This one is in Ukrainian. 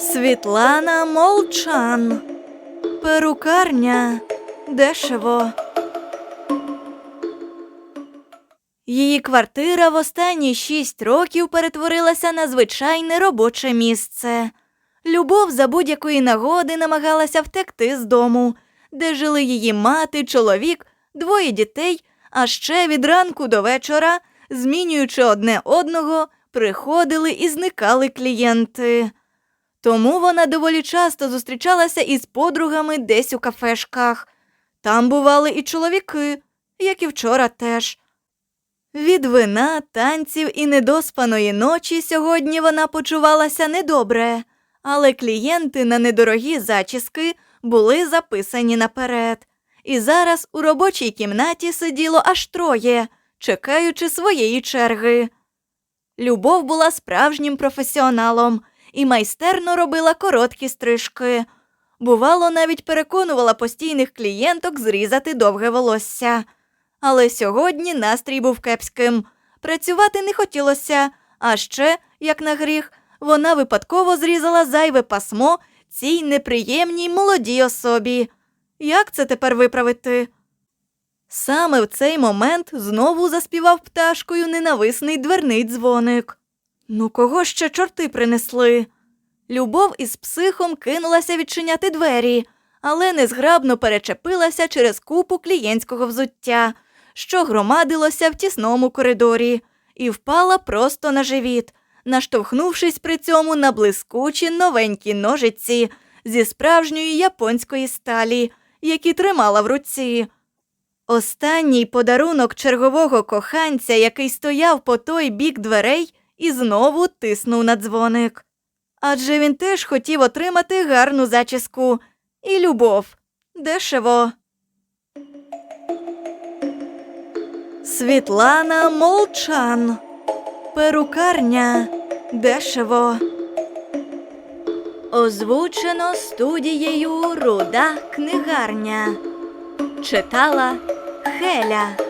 Світлана Молчан. Перукарня. Дешево. Її квартира в останні шість років перетворилася на звичайне робоче місце. Любов за будь-якої нагоди намагалася втекти з дому, де жили її мати, чоловік, двоє дітей, а ще від ранку до вечора, змінюючи одне одного, приходили і зникали клієнти. Тому вона доволі часто зустрічалася із подругами десь у кафешках. Там бували і чоловіки, як і вчора теж. Від вина, танців і недоспаної ночі сьогодні вона почувалася недобре, але клієнти на недорогі зачіски були записані наперед. І зараз у робочій кімнаті сиділо аж троє, чекаючи своєї черги. Любов була справжнім професіоналом і майстерно робила короткі стрижки. Бувало, навіть переконувала постійних клієнток зрізати довге волосся. Але сьогодні настрій був кепським. Працювати не хотілося, а ще, як на гріх, вона випадково зрізала зайве пасмо цій неприємній молодій особі. Як це тепер виправити? Саме в цей момент знову заспівав пташкою ненависний дверний дзвоник. Ну, кого ще чорти принесли? Любов із психом кинулася відчиняти двері, але незграбно перечепилася через купу клієнтського взуття, що громадилося в тісному коридорі, і впала просто на живіт, наштовхнувшись при цьому на блискучі новенькі ножиці зі справжньої японської сталі, які тримала в руці. Останній подарунок чергового коханця, який стояв по той бік дверей, і знову тиснув на дзвоник. Адже він теж хотів отримати гарну зачіску і любов. Дешево. Світлана Молчан. Перукарня. Дешево. Озвучено студією Руда книгарня. Читала Хеля.